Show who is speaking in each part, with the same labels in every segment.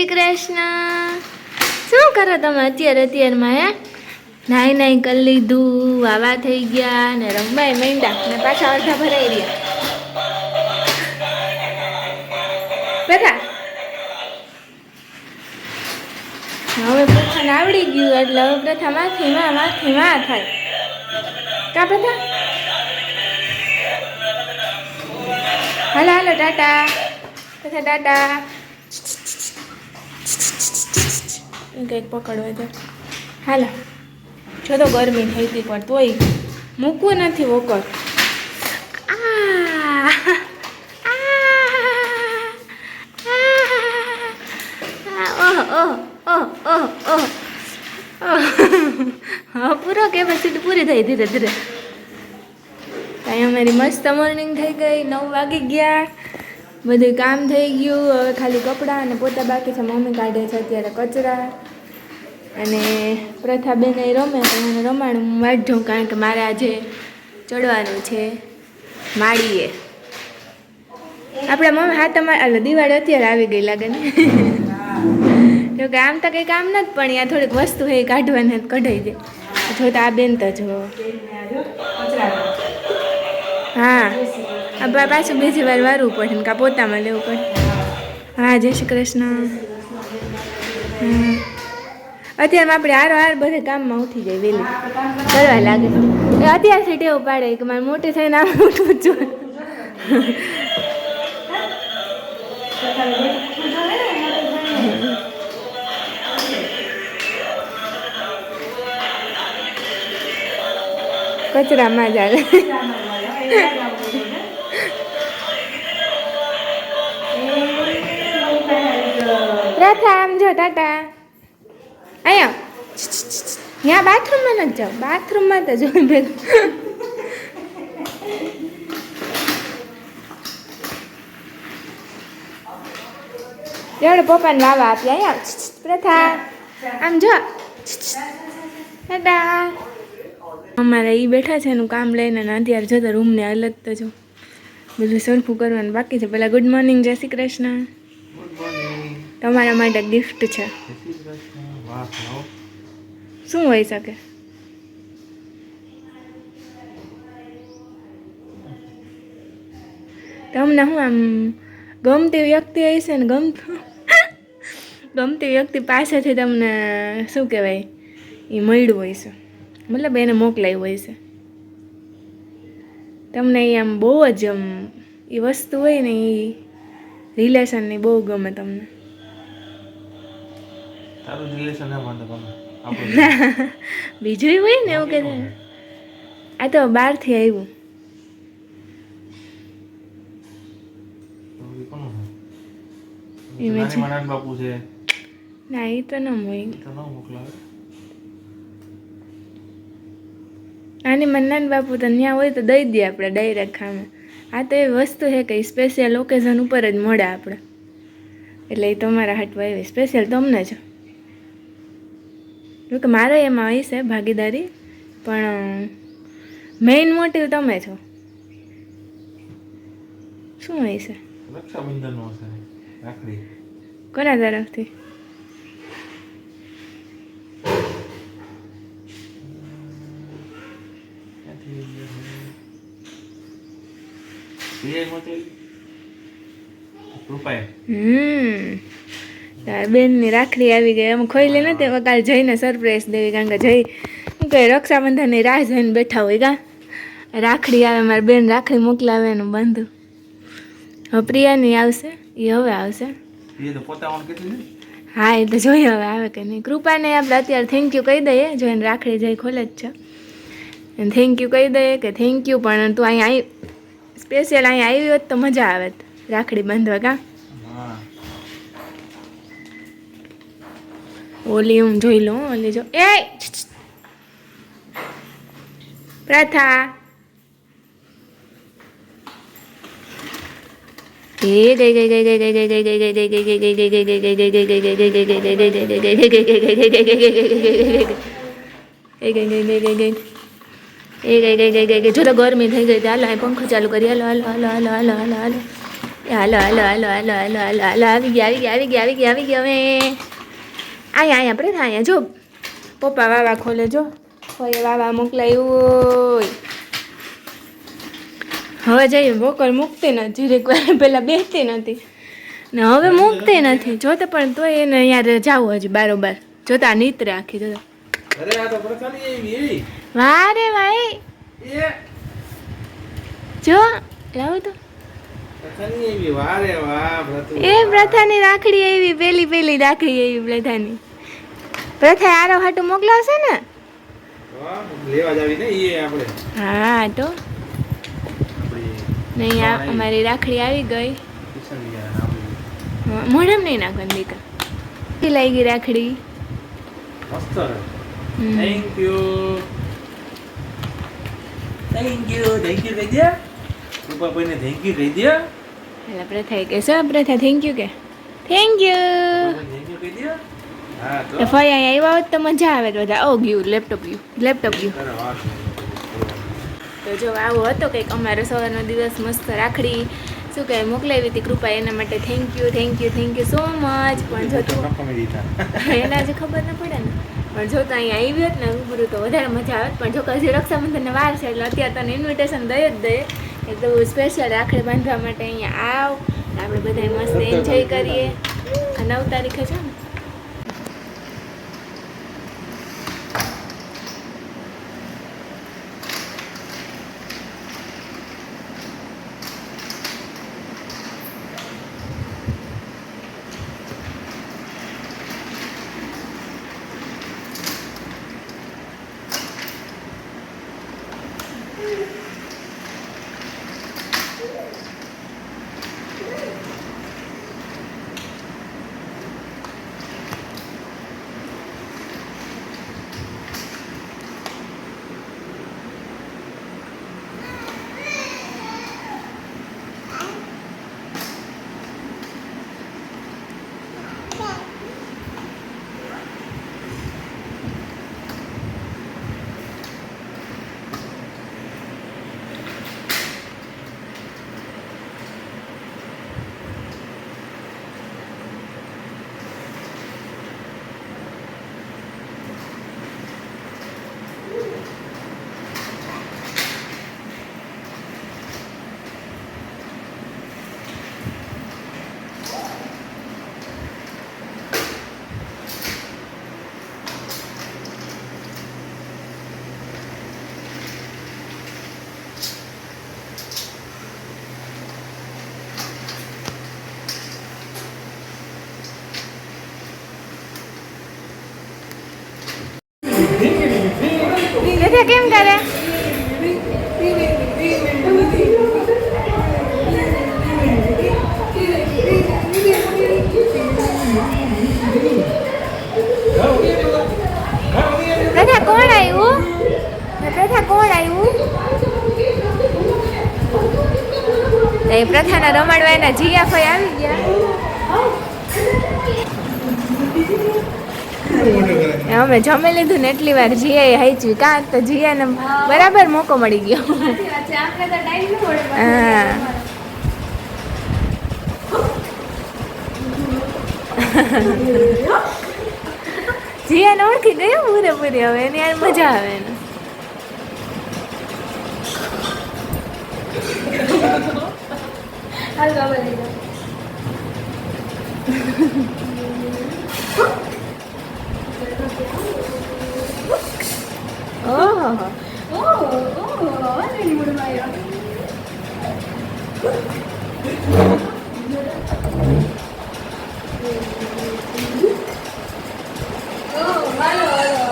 Speaker 1: શ્રી કૃષ્ણ. શું કરો તમે અત્યારે અત્યારમાં, હે? નાઈ નાઈ કરી લીધું, વાવા થઈ ગયા ને રમવાય માંડ્યા ને પાછા અડધા ભરાઈ રહ્યા. બધા હવે પ્રથાને આવડી ગયું એટલે હવે પ્રથા માથી માં માથી માં થાય. કા પ્રથા? હાલો હાલો, ટાટા. પ્રથા, ટાટા. કંઈક પકડવા દે. હાલો. જો તો ગરમી થઈ હતી પણ તોય મૂકવું નથી વોકર. પૂરો કેપેસિટી પૂરી થઈ ધીરે ધીરે. કાંઈ અમારી મસ્ત મોર્નિંગ થઈ ગઈ નવ વાગી ગયા. બધું કામ થઈ ગયું હવે ખાલી કપડાં અને પોતા બાકી છે. મમ્મી કાઢે છે અત્યારે કચરા. અને પ્રથાબેન એ રમે તો મને રમાડું. હું જોઉં કારણ કે મારે આજે ચડવાનું છે માળીએ. આપણા મમ્મી હા તમારે એટલે દિવાળી અત્યારે આવી ગઈ લાગે ને? જો કે આમ તો કંઈ કામ નથી પણ અહીંયા થોડીક વસ્તુ એ કાઢવાની કઢાઈ દે. જો તો આ બેન તો જો. હા. આ પાછું બીજી વાર વારવું પડે ને કા પોતામાં લેવું પડે. હા, જય શ્રી કૃષ્ણ. અત્યારે આપણે હારો હાર બધે કામમાં ઉઠી જાય વહેલી. કરવા લાગે. એ અત્યારથી ટેવ પાડે કે મારે મોટી થઈને આમ ઉઠવું જ કચરામાં જ આવે. પ્રથા આમ જો ટાટા. અહીંયા. ત્યાં બાથરૂમમાં નથી જાવ બાથરૂમમાં તો જોઈ ભેગું એવડે પપ્પાને વાવા આપ્યા અહીંયા. પ્રથા. આમ જો. ટાટા. અમારે એ બેઠા છે એનું કામ લઈને અત્યારે જતા રૂમને અલગ તો જો. બધું સરખું કરવાનું બાકી છે. પહેલાં ગુડ મોર્નિંગ જય શ્રી કૃષ્ણ. તમારા માટે ગિફ્ટ છે. શું હોઈ શકે? તમને હું આમ ગમતી વ્યક્તિ હશે ને ગમતું ગમતી વ્યક્તિ પાસેથી તમને શું કહેવાય? એ મળ્યું હોય છે. મતલબ એને મોકલાયું હોય છે. તમને એ આમ બહુ જ આમ એ વસ્તુ હોય ને એ રિલેશનની બહુ ગમે તમને.
Speaker 2: તારું રિલેશન ના માનતા આપણું
Speaker 1: બીજું હોય ને એવું કે આ તો બહારથી આવ્યું.
Speaker 2: બાપુ છે.
Speaker 1: ના એ તો ન
Speaker 2: મોકલાવે.
Speaker 1: આની મને નાન બાપુ તો ત્યાં હોય તો દઈ દઈએ આપણે ડાયરેક્ટ ખામે. આ તો એ વસ્તુ છે કે સ્પેશિયલ ઓકેઝન ઉપર જ મળે આપણે એટલે એ તમારા હાટવા એવી સ્પેશિયલ તમને જ. જોકે મારે એમાં છે ભાગીદારી પણ મેઇન મોટિવ તમે છો. શું હોય છે?
Speaker 2: હશે
Speaker 1: કોના તરફથી?
Speaker 2: ક્યાંથી પીઆઈ
Speaker 1: બેનની રાખડી આવી ગઈ. અમે ખોઈલી નથી હવે કાલે જઈને સરપ્રાઈઝ દેવી કારણ કે જઈ શું કહે રક્ષાબંધનની રાહ જોઈને બેઠા હોય ગા. રાખડી આવે મારી બેન રાખડી મોકલાવે એનું બાંધું. હવે પ્રિયાની આવશે એ હવે આવશે. હા એ તો જોઈએ હવે આવે કે નહીં. કૃપાને આપણે અત્યારે થેન્ક યુ કહી દઈએ જોઈને રાખડી જઈ ખોલે જ છે. અને થેન્ક યુ કહી દઈએ કે થેન્ક યુ પણ તું અહીંયા આવી સ્પેશિયલ અહીંયા આવી હોત તો મજા આવે રાખડી બાંધવા કા
Speaker 2: હા
Speaker 1: ઓલી હું જોઈ લઉં ઓલી જો એ. પ્રથા એ ગઈ ગઈ ગઈ ગઈ ગઈ ગઈ ગઈ ગઈ ગઈ ગઈ ગઈ ગઈ ગઈ ગઈ ગઈ ગઈ ગઈ ગરમી થઈ ગઈ હાલો અહીં પંખો ચાલુ કરી હાલો હાલો હાલો હાલો હાલો હાલો હાલો હાલો હાલો હાલો હાલો હાલો હાલો હાલો આવી ગયા આવી ગયા આવી ગયા આવી ગયા હવે અહીંયા અહીંયા પ્રથા અહીંયા જો. પપ્પા વાવા ખોલે જો. હોય વાવા મોકલાયું હવે જઈએ વોકર મૂકતી નથી જીરેક વાર પહેલાં બેસતી નથી. ને હવે મૂકતી નથી જોતે પણ તોય એને અહીંયા જાવું હજી બારોબાર. જોતા નીત આખી જોતા.
Speaker 2: અરે આ તો પ્રથાની એવી એવી.
Speaker 1: વાહ રે ભાઈ જો લાવું તો. એ પ્રથાની રાખડી આવી પેલી પેલી રાખડી આવી પ્રથાની. પ્રથા આરો હાટું મોકલાવશે ને?
Speaker 2: લેવા જાવી ને એ આપણે.
Speaker 1: હા તો. નહીં આ અમારી રાખડી આવી ગઈ. મોઢામાં નહીં નાખવાની દીકરા. કેવી લાગી રાખડી?
Speaker 2: મસ્ત
Speaker 1: હમ.
Speaker 2: Thank you thank you thank you ભાઈને થેન્ક યુ કહી દે.
Speaker 1: પેલા પ્રથાએ કે? સર પ્રથા થેન્ક યુ કે થેન્ક યુ
Speaker 2: તો.
Speaker 1: ફરી અહીંયા આવ્યા હોત તો મજા આવે તો બધા. ઓ ગયું લેપટોપ ગયું લેપટોપ ગયું. તો જો આવો હતો કંઈક અમારો સવારનો દિવસ મસ્ત રાખડી. શું કહે મોકલાવી હતી કૃપા એના માટે thank you thank you thank you so much પણ જો તું
Speaker 2: કપામી દીધા
Speaker 1: એના જે ખબર ન પડે ને. પણ જો તો અહીંયા આવી હોત ને રૂબરૂ તો વધારે મજા આવે પણ જો કે હજી રક્ષાબંધનને વાર છે એટલે અત્યારે તને ઇન્વિટેશન દઈ જ દઈએ એટલે સ્પેશિયલ રાખડી બાંધવા માટે અહીંયા આવ. આપણે બધા મસ્ત એન્જોય કરીએ. નવ તારીખે છે ને? બધા કેમ કરે? પ્રથા કોણ આવ્યું પ્રથા કોણ આવ્યું એ પ્રથાના રમાડવા એના જીયા ફઈ આવી ગયા. અમે જમી લીધું ને એટલી વાર જીએ હાઈચ્યું. કાં તો જીયાને બરાબર મોકો મળી ગયો. હા. જીયાને ઓળખી ગયો પૂરેપૂરી હવે, એની યાર મજા આવે એને ઓહો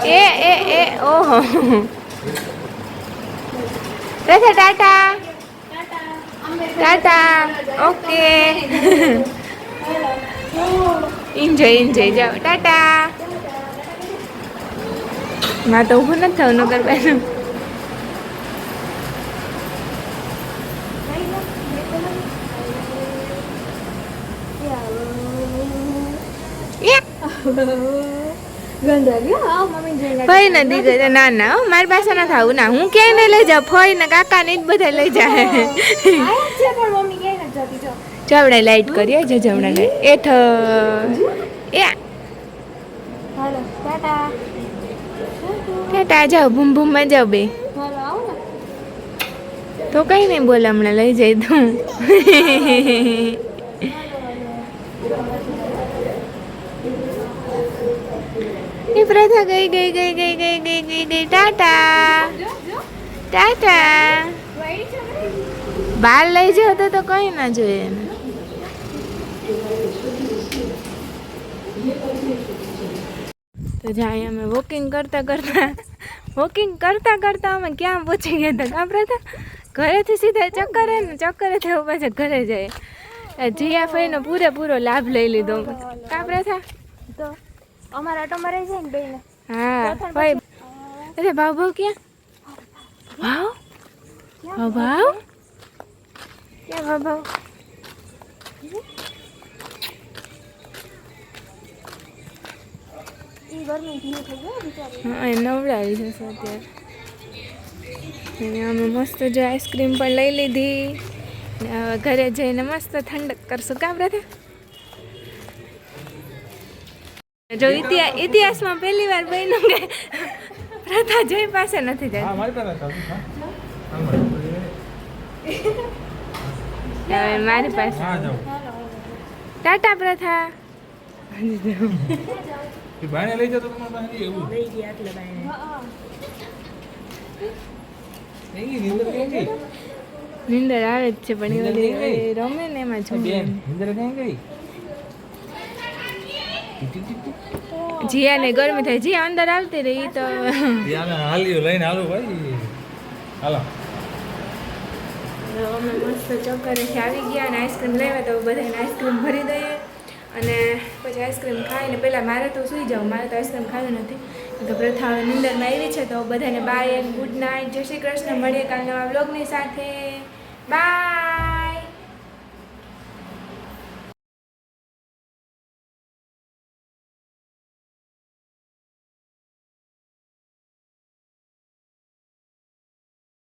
Speaker 1: એ એ એ ઓહો Pratha tata tata okay enjoy enjoy જાઓ ટાટા ના તો ઊભું નથી થવું નગર બેન ફઈ ને દીકરી ના ના મારી પાસે ના થાવું ના, હું ક્યાંય નહીં લઈ જાઉં? ફઈ ને કાકા ને જ બધા લઈ જાય. ચાવડા લાઈટ કરીએ, જે જમણા લાઈટ એઠ એ
Speaker 3: ટાટા
Speaker 1: જાઓ ભૂમ ભૂમમાં જાઓ બે. તો કઈ નહીં બોલ, હમણાં લઈ જઈ તું એ પ્રથા ગઈ ગઈ ગઈ ગઈ ગઈ ગઈ ગઈ ગઈ. ટાટા. ટાટા. બહાર લઈ જાવ તો કઈ ના જોઈએ. એને તો જ્યાં અમે વોકિંગ કરતા કરતા વોકિંગ કરતા કરતા અમે ક્યાં પહોંચી ગયા હતા? આપણે તો ઘરેથી સીધા ચક્કરે ને ચક્કરે થયો પાછા ઘરે જાય જીયા ફઈનો પૂરેપૂરો લાભ લઈ લીધો. અમે. થા
Speaker 3: તો અમારા ઓટોમાં રહી જાય ને બેને
Speaker 1: હા ભાઈ. અરે ભાવ ભાવ? ક્યાં ભાવ ભાવ? ભાવ? ક્યાં ભાવ ભાવ? હા એ નવડાવી જશે અત્યારે અમે મસ્ત જો આઈસ્ક્રીમ પણ લઈ લીધી. ને હવે ઘરે જઈને મસ્ત ઠંડક કરશું. કાં પ્રથા જો ઇતિહાસ ઇતિહાસમાં પહેલી વાર બન્યું કે પ્રથા જય પાસે નથી
Speaker 2: જાય.
Speaker 1: હવે મારી પાસે. ટાટા પ્રથા.
Speaker 2: એ બાને લઈ જતો તમારા પાસે એવું? નહીં નીંદર ક્યાં ગઈ?
Speaker 1: નિંદર આવે જ છે પણ એ બધી રમે ને એમાં
Speaker 2: બેન
Speaker 1: જોઈએ
Speaker 2: નીંદર ક્યાં ગઈ? જીયા.
Speaker 1: જીયાને ગરમી થાય. જીયા અંદર આવતી રહી તો. તો
Speaker 2: ને હાલ્યું લઈને હાલો ભાઈ. હાલો.
Speaker 1: અમે મસ્ત ચક્કરેથી આવી ગયા અને આઈસ્ક્રીમ લેવા તો બધાને આઈસ્ક્રીમ ભરી દઈએ. અને પછી આઈસ્ક્રીમ ખાઈને પહેલાં મારે તો સૂઈ જાઉં, મારે તો આઈસ્ક્રીમ ખાવી નથી. તો પ્રથા નિંદરમાં આવી છે, તો બધાને બાય ગુડ નાઇટ જય શ્રી કૃષ્ણ, મળીએ કાલ નવા બ્લોગની સાથે. બાય